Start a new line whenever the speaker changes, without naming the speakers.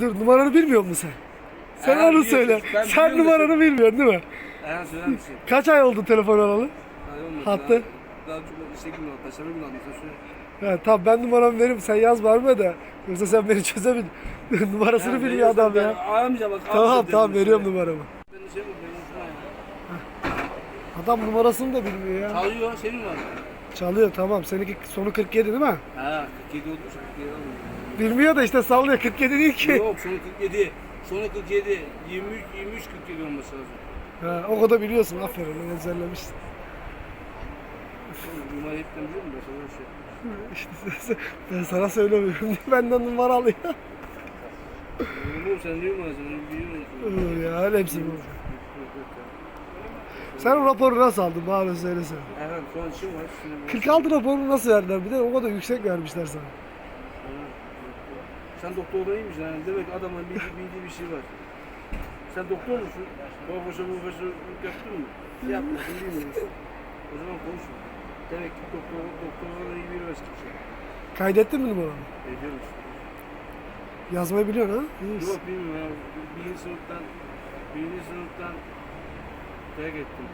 Dur numaranı bilmiyor musun sen? Sen onu söyle.
Ben
Sen
biliyorum da
numaranı bilmiyorsun değil mi?
Söyler misin?
Kaç ay oldu telefon alalı?
Olmasın.
Hattı.
Daha, daha çok işte gün. Sen söyle.
Ha, tamam ben numaramı veririm sen yaz verme de. Yoksa sen beni çözemedin. Numarasını
Ha,
bilmiyor
veriyorsan
adam
ben
ya.
Aramayacağım bak.
Tamam tamam
dedim
veriyorum
sana.
numaramı.
Ben de şey mi?
Adam numarasını da bilmiyor ya.
Çalıyor. Senin var.
Çalıyor tamam. Seninki sonu 47 değil mi?
Ha 47 olmuş. 47 olmuş.
Bilmiyor da işte sallıyor 47 değil ki.
Yok sonu 47. Sonu 47. 23 23 47 olması lazım.
Ha, o kadar biliyorsun aferin ezberlemişsin.
Numara hepten biliyor musun? Sana şey.
İşte ben sana söylemiyorum diye benden numara alıyor.
Oğlum sen numarasın? Onu biliyor musun?
Ya hepsi bu. Sen o raporu nasıl aldın bana söylesene.
Erhan şu an işim var. Şimdi bu-
46 raporunu nasıl verdiler? Bir de o kadar yüksek vermişler sana.
Sen doktor değilmiş yani. Demek adamın bildiği, bildiği bir şey var. Sen doktor musun? Profesör profesör yaptın mı? Yapmadın bilmiyorsun. O zaman konuşma. Demek ki doktor, doktorlarla iyi bir üniversite.
Kaydettin mi numaranı?
Ediyor musun?
Yazmayı biliyorsun ha? İyi.
Yok bilmiyorum ya. Birinci sınıftan, birinci sınıftan terk ettim.